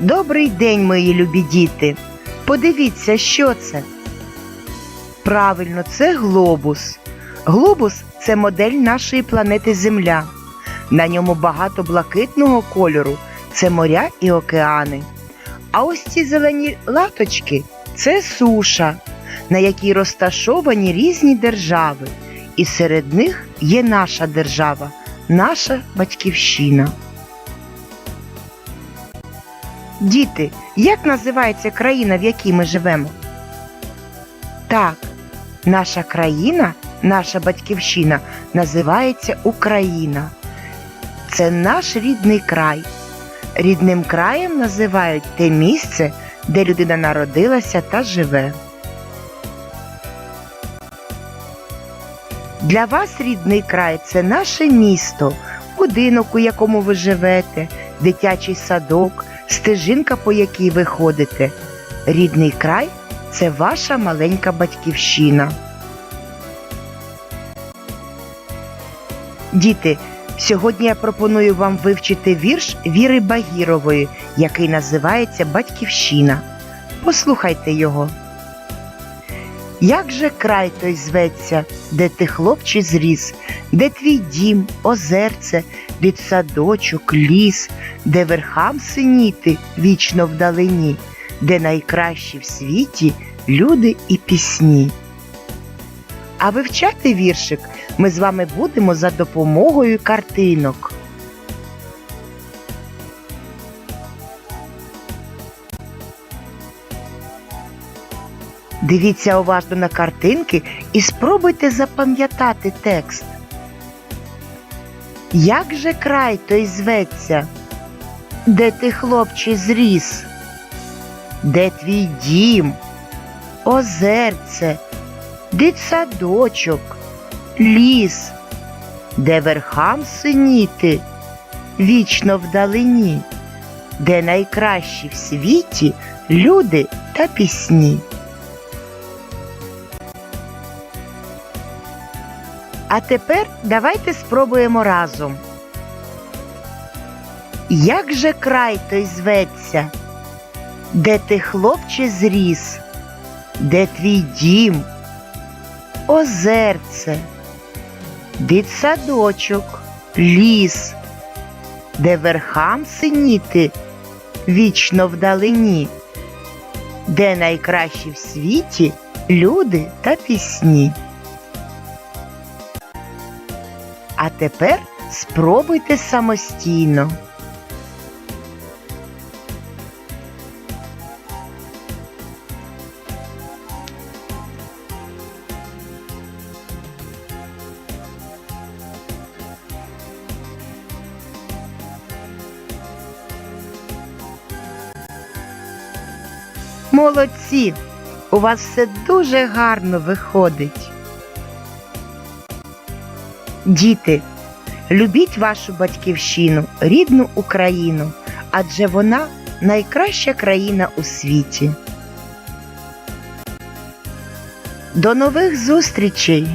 Добрий день, мої любі діти. Подивіться, що це. Правильно, це глобус. Глобус це модель нашої планети Земля. На ньому багато блакитного кольору це моря і океани. А ось ці зелені латочки це суша, на якій розташовані різні держави. І серед них є наша держава, наша батьківщина. Діти, як називається країна, в якій ми живемо? Так, наша країна, наша батьківщина називається Україна. Це наш рідний край. Рідним краєм називають те місце, де людина народилася та живе. Для вас рідний край це наше місто, будинок, у якому ви живете, дитячий садок, стежинка, по якій ви ходите. Рідний край це ваша маленька батьківщина. Діти, сьогодні я пропоную вам вивчити вірш Віри Багірової, який називається Батьківщина. Послухайте його. Як же край той зветься, де ти хлопче зріс, де твій дім, озерце, від садочок, ліс, де верхам синіти вічно вдалині, де найкращі в світі люди і пісні. А вивчати віршик ми з вами будемо за допомогою картинок. Дивіться уважно на картинки і спробуйте запам'ятати текст. Як же край той зветься? Де ти, хлопче, зріс? Де твій дім, озерце, дитсадочок, ліс, де верхам синіти, вічно вдалині, де найкращі в світі люди та пісні. А тепер давайте спробуємо разом. Як же край той зветься? Де ти, хлопче, зріс? Де твій дім? Озерце, дитсадочок, ліс, де верхам синіти вічно вдалині, де найкращі в світі люди та пісні. А тепер спробуйте самостійно. Молодці! У вас все дуже гарно виходить. Діти, любіть вашу батьківщину, рідну Україну, адже вона найкраща країна у світі. До нових зустрічей!